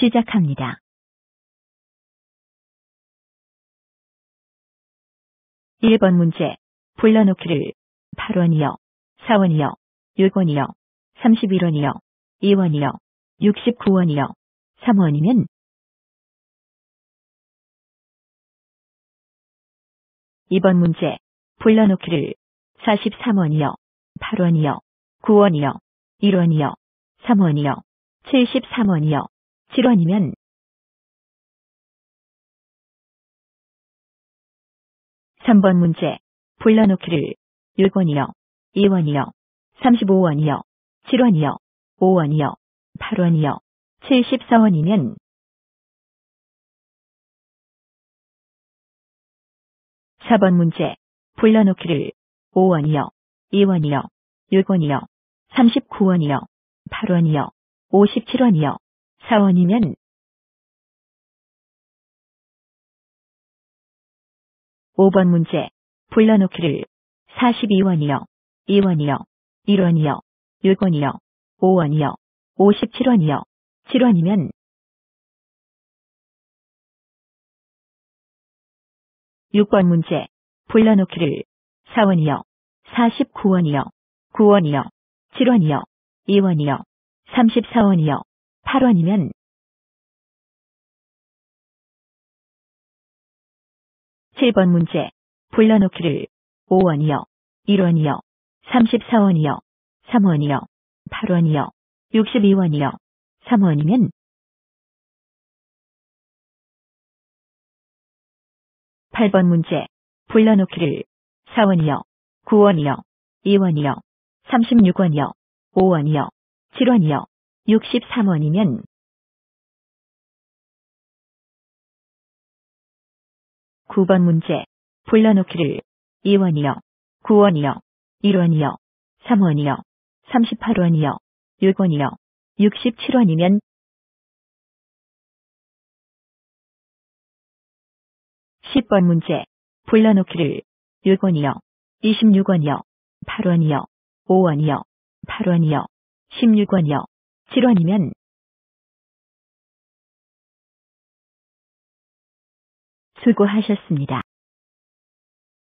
시작합니다. 1번 문제. 불러놓기를 8원이요, 4원이요, 6원이요, 31원이요, 2원이요, 69원이요, 3원이면 2번 문제. 불러놓기를 43원이요, 8원이요, 9원이요, 1원이요, 3원이요, 73원이요, 7원이면 3번 문제. 불러놓기를 6원이요, 2원이요, 35원이요, 7원이요, 5원이요, 8원이요, 74원이면 4번 문제. 불러놓기를 5원이요, 2원이요, 6원이요, 39원이요, 8원이요, 57원이요, 4원이면 5번 문제. 불러놓기를 42원이요, 2원이요, 1원이요, 6원이요, 5원이요, 57원이요, 7원이면 6번 문제. 불러놓기를 4원이요, 49원이요, 9원이요, 7원이요, 2원이요, 34원이요, 8원이면 7번 문제. 불러놓기를 5원이요, 1원이요, 34원이요, 3원이요, 8원이요, 62원이요, 3원이면 8번 문제. 불러놓기를 4원이요, 9원이요, 2원이요, 36원이요, 5원이요, 7원이요, 63원이면 9번 문제. 불러놓기를 2원이요, 9원이요, 1원이요, 3원이요, 38원이요, 6원이요, 67원이면 10번 문제. 불러놓기를 6원이요, 26원이요, 8원이요, 5원이요, 8원이요, 16원이요, 7원이면 수고하셨습니다.